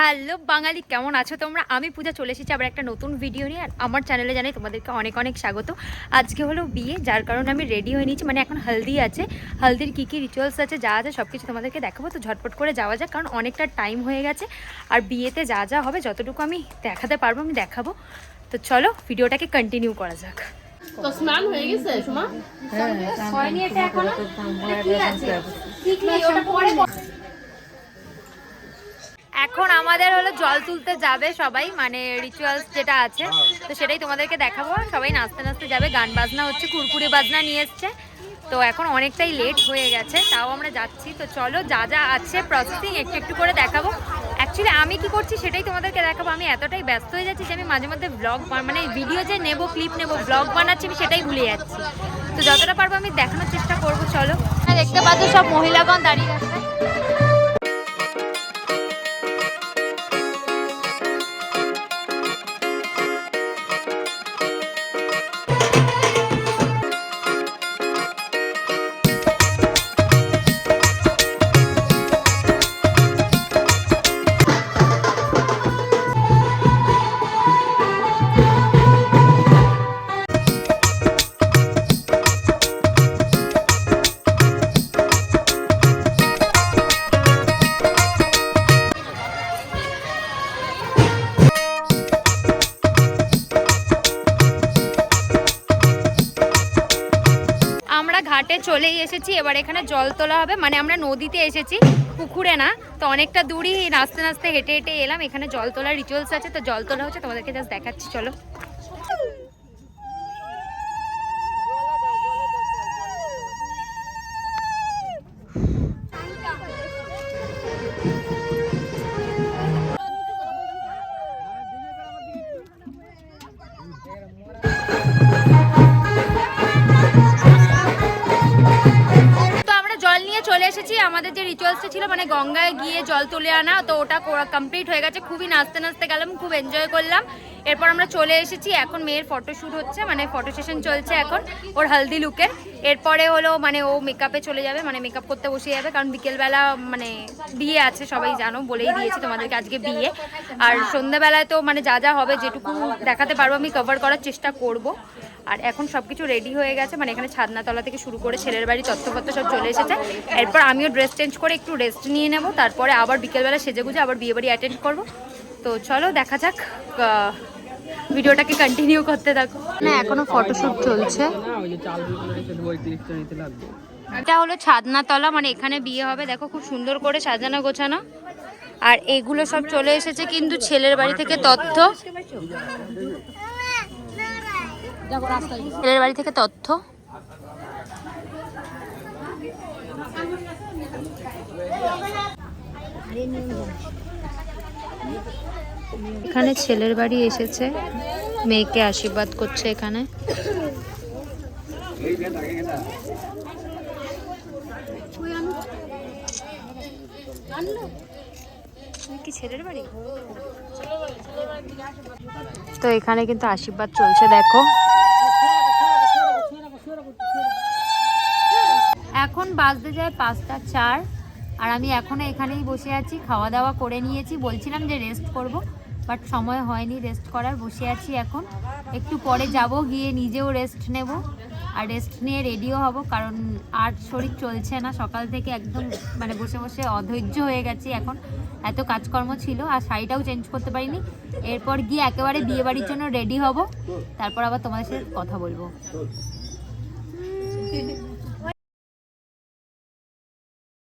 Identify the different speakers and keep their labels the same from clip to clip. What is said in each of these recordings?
Speaker 1: Hello বাঙালি কেমন আছো তোমরা? আমি পূজা চলে এসেছি আবার একটা নতুন ভিডিও নিয়ে আর আমার চ্যানেলে জানাই তোমাদেরকে অনেক অনেক স্বাগত। আজকে হলো বিয়ে যার কারণে আমি রেডি হয়ে নিয়েছি মানে এখন হলদি আছে। হলদির কী কী রিচুয়ালস আছে যা আছে সব কিছু তোমাদেরকে দেখাবো। তো ঝটপট করে যাওয়া যাক কারণ অনেকটা টাইম হয়ে গেছে। আর বিয়েতে যা যা হবে যতটুকু আমি দেখাতে পারব আমি দেখাবো। তো চলো ভিডিওটাকে কন্টিনিউ করা যাক।
Speaker 2: তো স্নান হয়ে গেছে সুমা?
Speaker 1: হয়নি এটা এখনও? কি আছে। কি কি ওটা পরে এখন আমাদের হলো জল তুলতে যাবে সবাই মানে রিচুয়ালস যেটা আছে, তো সেটাই তোমাদেরকে দেখাবো। সবাই নাচতে নাচতে যাবে, গান বাজনা হচ্ছে, কুরকুরে বাজনা নিয়ে এসছে। তো এখন অনেকটাই লেট হয়ে গেছে, তাও আমরা যাচ্ছি। তো চলো, যা যা আছে প্রসেসিং একটু একটু করে দেখাবো। অ্যাকচুয়ালি আমি কি করছি সেটাই তোমাদেরকে দেখাবো। আমি এতটাই ব্যস্ত হয়ে যাচ্ছি যে আমি মাঝে মধ্যে ব্লগ মানে ভিডিও যে নেব ক্লিপ নেব ব্লগ বানাচ্ছি, আমি সেটাই ভুলে যাচ্ছি। তো যতটা পারব আমি দেখানোর চেষ্টা করব, চলো। হ্যাঁ দেখতে পাচ্ছ সব মহিলাগণ দাঁড়িয়ে আছে। এসেছি, এবার এখানে জল তোলা হবে। মানে আমরা নদীতে এসেছি, পুকুরে না। তো অনেকটা দূরই নাচতে নাচতে হেঁটে হেঁটে এলাম। এখানে জল তোলার রিচুয়ালস আছে, তো জল তোলা হচ্ছে, তোমাদেরকে জাস্ট দেখাচ্ছি, চলো। আমাদের যে রিচুয়ালসটা ছিল মানে গঙ্গায় গিয়ে জল তুলে আনা, তো ওটা কমপ্লিট হয়ে গেছে। খুবই নাচতে নাচতে গেলাম, খুব এনজয় করলাম। এরপর আমরা চলে এসেছি, এখন মেয়ের ফটোশ্যুট হচ্ছে মানে ফটো সেশন চলছে এখন, ওর হলদি লুকের এরপরে হলো মানে ও মেকআপে চলে যাবে মানে মেকআপ করতে বসে যাবে, কারণ বিকেলবেলা মানে বিয়ে আছে, সবাই জানো, বলেই দিয়েছি তোমাদেরকে আজকে বিয়ে। আর সন্ধ্যাবেলায় তো মানে যা যা হবে, যেটুকু দেখাতে পারব, আমি কভার করার চেষ্টা করব। আর এখন সব কিছু রেডি হয়ে গেছে। মানে এখানে ছাদনাতলা থেকে শুরু করে ছেলের বাড়ি তত্ত্বপত্র সব চলে এসেছে। এরপর আমিও ড্রেস চেঞ্জ করে একটু রেস্ট নিয়ে নেব। তারপরে আবার বিকেলবেলা সেজে গুজে আবার বিয়ে বাড়ি অ্যাটেন্ড করব। তো চলো দেখা যাক ভিডিওটাকে কন্টিনিউ করতে থাকো। না এখনও ফটোশ্যুট চলছে। এটা হলো ছাদনাতলা মানে এখানে বিয়ে হবে। দেখো খুব সুন্দর করে সাজানো গোছানো। আর এগুলো সব চলে এসেছে কিন্তু ছেলের বাড়ি থেকে তথ্য। ছেলের বাড়ি থেকে তথ্য? এখানে ছেলের বাড়ি এসেছে। মেয়েকে আশীর্বাদ করছে এখানে। তো এখানে কিন্তু আশীর্বাদ চলছে, দেখো। এখন বাজতে যায় পাঁচটা চার, আর আমি এখনও এখানেই বসে আছি খাওয়া দাওয়া করে নিয়েছি। বলছিলাম যে রেস্ট করব বাট সময় হয়নি রেস্ট করার, বসে আছি এখন। একটু পরে যাব, গিয়ে নিজেও রেস্ট নেব, আর রেস্ট নিয়ে রেডিও হব, কারণ আর শরীর চলছে না। সকাল থেকে একদম মানে বসে বসে অধৈর্য হয়ে গেছি এখন। এত কাজকর্ম ছিল আর শাড়িটাও চেঞ্জ করতে পারিনি। এরপর গিয়ে একেবারে বিয়ে বাড়ির জন্য রেডি হব। তারপর আবার তোমাদের সাথে কথা বলব।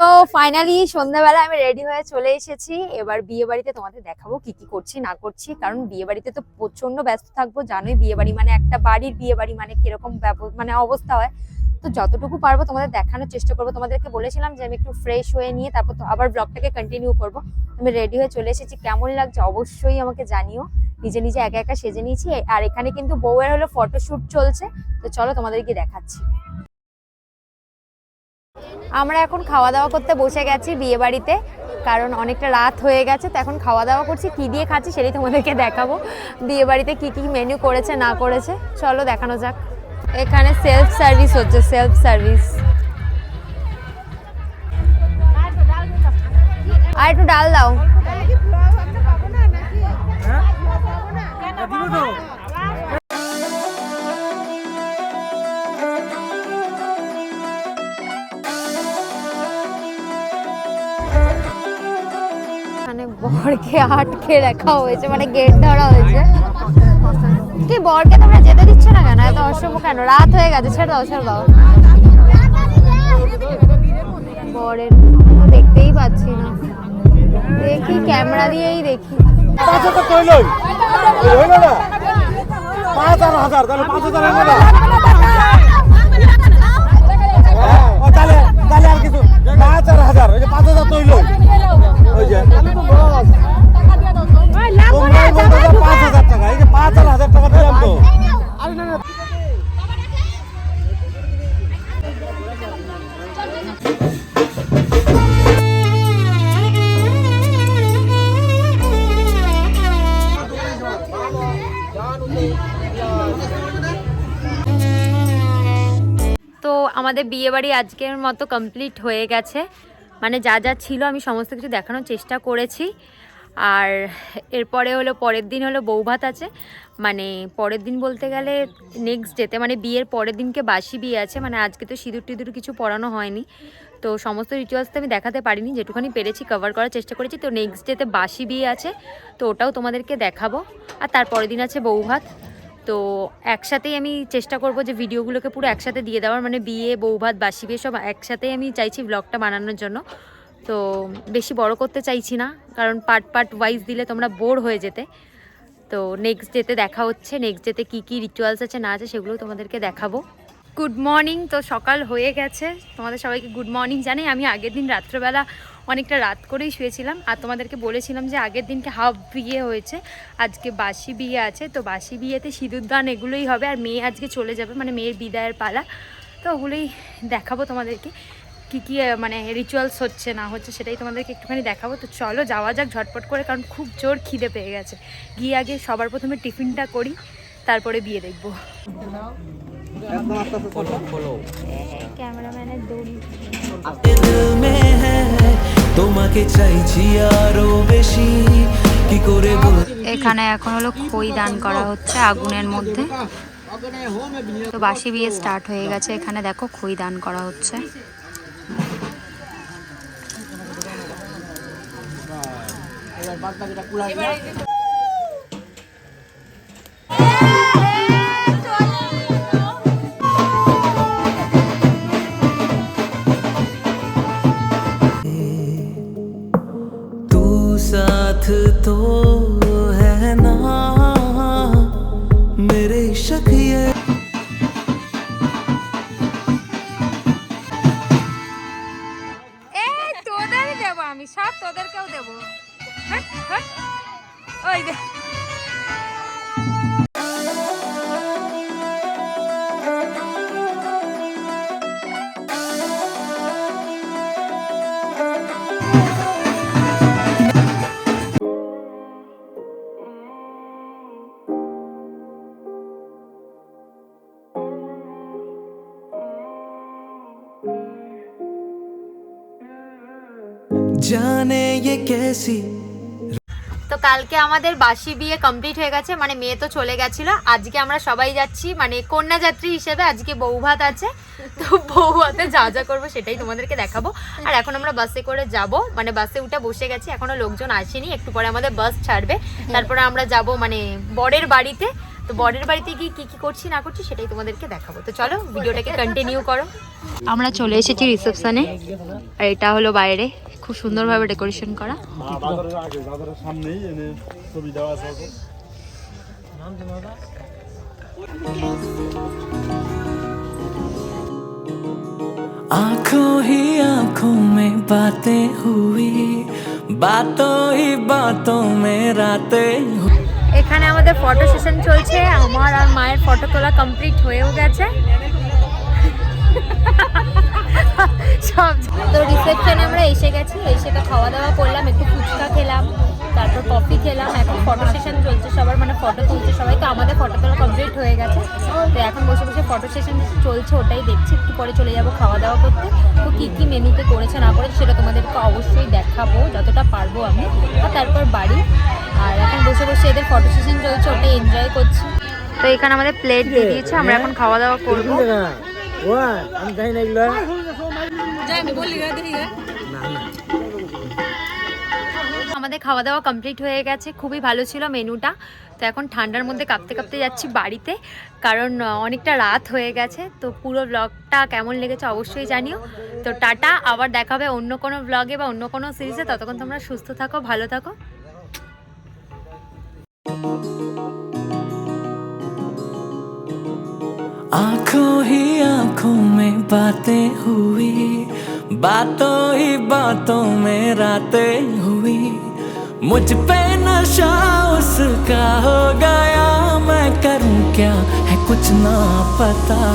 Speaker 1: তো ফাইনালি সন্ধ্যাবেলা আমি রেডি হয়ে চলে এসেছি। এবার বিয়ে বাড়িতে তোমাদের দেখাবো কি কি করছি, না করছি। কারণ বিয়ে বাড়িতে তো প্রচণ্ড ব্যস্ত থাকব, জানোই বিয়ে বাড়ি মানে একটা বাড়ির বিয়ে বাড়ি মানে কীরকম মানে অবস্থা হয়। তো যতটুকু পারব তোমাদের দেখানোর চেষ্টা করব। তোমাদেরকে বলেছিলাম যে আমি একটু ফ্রেশ হয়ে নিয়ে তারপর তো আবার ব্লগটাকে কন্টিনিউ করব। আমি রেডি হয়ে চলে এসেছি। কেমন লাগছে অবশ্যই আমাকে জানিও। নিজে নিজে একা একা সেজে নিয়েছি। আর এখানে কিন্তু বউয়ের হলো ফটোশ্যুট চলছে। তো চলো তোমাদেরকে দেখাচ্ছি। আমরা এখন খাওয়া দাওয়া করতে বসে গেছি বিয়ে বাড়িতে কারণ অনেকটা রাত হয়ে গেছে, তো এখন খাওয়া দাওয়া করছি। কি দিয়ে খাচ্ছি সেটাই তোমাদেরকে দেখাবো। বিয়ে বাড়িতে কি কি মেনু করেছে, না করেছে। চলো দেখানো যাক। এখানে সেলফ সার্ভিস হচ্ছে সেলফ সার্ভিস আর একটু ডাল দাও। মানে বরকে আটকে রাখা হয়েছে মানে গেট ধরা হয়েছে। কি বরকে তোমরা যেতে দিচ্ছ না কেন? এত অশুভ কেন? রাত হয়ে গেছে ছেড়ে দাও ছেড়ে দাও। বরের দেখতেই পাচ্ছি না। দেখি ক্যামেরা দিয়েই দেখি।
Speaker 3: পাঁচ হাজার না? পাঁচ হাজার তাহলে হাজার না? হ্যাঁ, তাহলে তাহলে ওই যে।
Speaker 1: আমাদের বিয়ে বাড়ি আজকের মতো কমপ্লিট হয়ে গেছে। মানে যা যা ছিল আমি সমস্ত কিছু দেখানোর চেষ্টা করেছি। আর এরপরে হলো পরের দিন হলো বৌভাত আছে। মানে পরের দিন বলতে গেলে নেক্সট ডেতে মানে বিয়ের পরের দিনকে বাসি বিয়ে আছে। মানে আজকে তো সিঁদুর টিঁদুর কিছু পড়ানো হয়নি। তো সমস্ত রিচুয়ালস তো আমি দেখাতে পারিনি যেটুখানি পেরেছি কভার করার চেষ্টা করেছি। তো নেক্সট ডেতে বাসি বিয়ে আছে। তো ওটাও তোমাদেরকে দেখাবো। আর তারপরের দিন আছে বৌভাত। তো একসাথেই আমি চেষ্টা করব যে ভিডিওগুলোকে পুরো একসাথে দিয়ে দেওয়ার মানে বিয়ে, বৌভাত, বাসি বিয়ে সব একসাথেই আমি চাইছি ব্লগটা বানানোর জন্য। তো বেশি বড় করতে চাইছি না, কারণ পার্ট পার্ট ওয়াইজ দিলে তোমরা বোর হয়ে যেতে। তো নেক্সট ডেতে দেখা হচ্ছে নেক্সট ডেতে কী কী রিচুয়ালস আছে, না আছে সেগুলো তোমাদেরকে দেখাবো। গুড মর্নিং তো সকাল হয়ে গেছে। তোমাদের সবাইকে গুড মর্নিং জানাই। আমি আগের দিন রাত্রেবেলা অনেকটা রাত করেই শুয়েছিলাম আর তোমাদেরকে বলেছিলাম যে আগের দিনকে হাফ বিয়ে হয়েছে আজকে বাসি বিয়ে আছে তো বাসি বিয়েতে সিঁদুর দান এগুলোই হবে আর মেয়ে আজকে চলে যাবে মানে মেয়ের বিদায়ের পালা। তো ওগুলোই দেখাবো তোমাদেরকে কী কী মানে রিচুয়ালস হচ্ছে না হচ্ছে সেটাই তোমাদেরকে একটুখানি দেখাবো। তো চলো যাওয়া যাক ঝটপট করে কারণ খুব জোর খিদে পেয়ে গেছে। গিয়ে আগে সবার প্রথমে টিফিনটা করি তারপরে বিয়ে দেখব। ক্যামেরাম্যানের দড়ি।
Speaker 4: তোমাকে চাইছি আরও বেশি। কি করে বল
Speaker 1: এখানে এখন হলো খই দান করা হচ্ছে আগুনের মধ্যে। তো বাসি বিয়ে স্টার্ট হয়ে গেছে। এখানে দেখো খই দান করা হচ্ছে।
Speaker 4: तू
Speaker 1: দেব আমি সব তোদেরকেও দেব হ্যাঁ, হ্যাঁ। ওই দে
Speaker 4: ये कैसी
Speaker 1: তো কালকে আমাদের বাসি বিয়ে কমপ্লিট হয়ে গেছে মানে মেয়ে তো চলে গেছিল আজকে আমরা সবাই যাচ্ছি মানে কন্যাযাত্রী হিসেবে আজকে বৌভাত আছে তো বৌভাতে যা যা করবো সেটাই তোমাদেরকে দেখাবো আর এখন আমরা বাসে করে যাব মানে বাসে উঠে বসে গেছি এখনো লোকজন আসেনি একটু পরে আমাদের বাস ছাড়বে তারপরে আমরা যাব মানে বরের বাড়িতে তো বরের বাড়িতে গিয়ে কি কি করছি না করছি সেটাই তোমাদেরকে দেখাবো তো চলো ভিডিওটাকে কন্টিনিউ করো আমরা চলে এসেছি রিসেপশনে আর এটা হলো বাইরে খুব সুন্দরভাবে ডেকোরেশন করা
Speaker 3: বাজারের আগে বাজারের সামনেই এনে ছবি দেওয়া আছে ওকে।
Speaker 4: आंखों ही आंखों में बातें हुई बातों ही बातों में रातें हुई
Speaker 1: এখানে আমাদের ফটো সেশন চলছে। আমার আর মায়ের ফটো তোলা কমপ্লিট হয়েও গেছে। সব তো রিসেপশনে আমরা এসে গেছি, এসে তো খাওয়া দাওয়া করলাম, একটু ফুচকা খেলাম। তারপর কফি খেলাম এখন ফটো সেশন চলছে সবার মানে ফটো তুলছে সবাই তো আমাদের ফটো তোলা কমপ্লিট হয়ে গেছে। তো এখন বসে বসে ফটো সেশন চলছে ওটাই দেখছি একটু পরে চলে যাব খাওয়া দাওয়া করতে। তো কী কী মেনুতে করেছে না করেছে সেটা তোমাদেরকে অবশ্যই দেখাবো যতটা পারব আমি। আর তারপর বাড়ি। আর এখন বসে বসে এদের ফটো সেশন চলছে ওটাই এনজয় করছি। তো এখানে আমাদের প্লেট দিয়ে দিয়েছে আমরা এখন খাওয়া দাওয়া করব।
Speaker 3: ওয়া, আমি জানি না এগুলো।
Speaker 1: আমাদের খাওয়া দাওয়া কমপ্লিট হয়ে গেছে খুবই ভালো ছিল মেনুটা তো এখন ঠান্ডার মধ্যে কাঁপতে কাঁপতে যাচ্ছি বাড়িতে কারণ আহ, অনেকটা রাত হয়ে গেছে তো পুরো ব্লগটা কেমন লেগেছে অবশ্যই জানিও তো টাটা আবার দেখা হবে অন্য কোনো ব্লগে বা অন্য কোনো সিরিজে ততক্ষণ তোমরা সুস্থ থাকো ভালো থাকো
Speaker 4: आंखों ही आंखों में बातें हुई बातों ही बातों में रातें हुई मुझ पे नशा उसका हो गया मैं करूँ क्या? है कुछ ना पता।